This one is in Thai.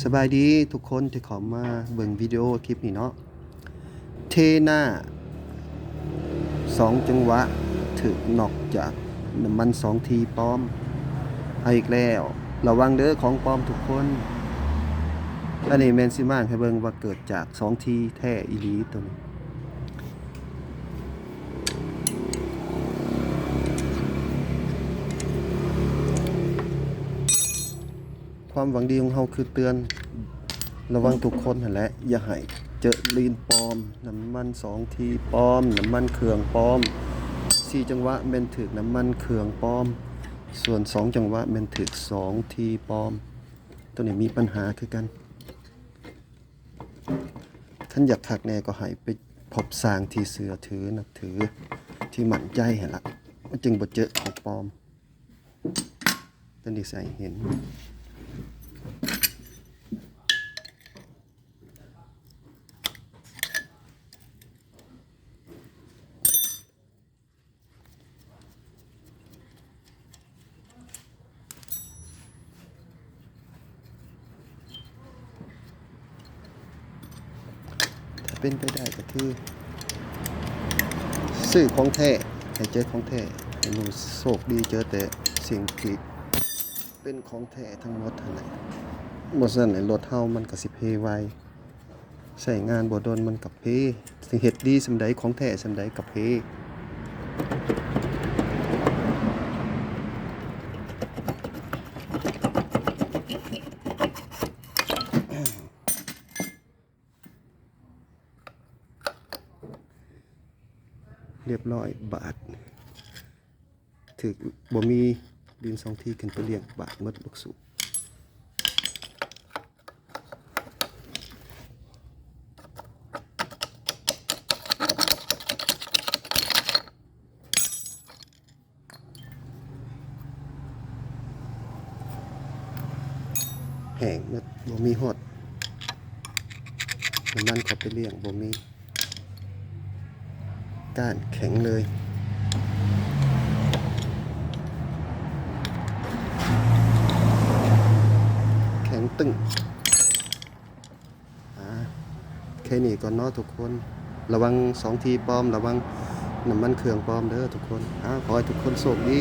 สบายดีทุกคนที่เขอมาเบิ่งวิดีโอคลิปนี้เนาะเทหน้าสองจังหวะถึกนอกจากน้ำมันสองทีปลอมเอาอีกแล้ว ระวังเด้อของปลอมทุกคนอันนี้แมนซิมานให้เบิ่งว่าเกิดจากสองทีแท้อีลีตัวนี้ ความหวังดีของเราคือเตือน ระวังทุกคนนั่นแหละอย่าให้เจอลีนปลอม น้ำมันสองทีปลอม น้ำมันเครื่องปลอมสี่จังหวะแม่นถึกน้ำมันเครื่องปลอม ส่วนสองจังหวะแม่นถึกสองทีปลอม ตัวนี้มีปัญหาคือกันท่านอยากถักแน่ก็ให้ไปพบสร้างที่เสือถือนับถือที่หมั่นใจเห็นละมันจึงบ่เจอของปลอมตัวนี้ใส่เห็น เป็นไปได้ก็คือซื้อของแท้ให้เจอของแท้ให้หนูโชคดีเจอแต่สิ่งที่เป็นของแท้ทั้งหมดนั่นแหละบ่ซั่นไอ้รถเฮามันก็สิเพไวใช้งานบ่โดนมันกับเพสิเฮ็ดดีสำใดของแท้สำใดกับเพ เรียบร้อยบาทถึกบ่มีดินสองที่ขึ้นไปเลี้ยงบาทมดลูกสูแห้งมดบ่มีฮอดน้ำมันข้าไปเลี้ยงบ่มี ก้านแข็งเลยแข็งตึงอ่าแค่นี้ก่อนเนาะทุกคน ระวังสองทีปลอม ระวังน้ำมันเครื่องปลอมเด้อทุกคนอ่าขอให้ทุกคนโชคดี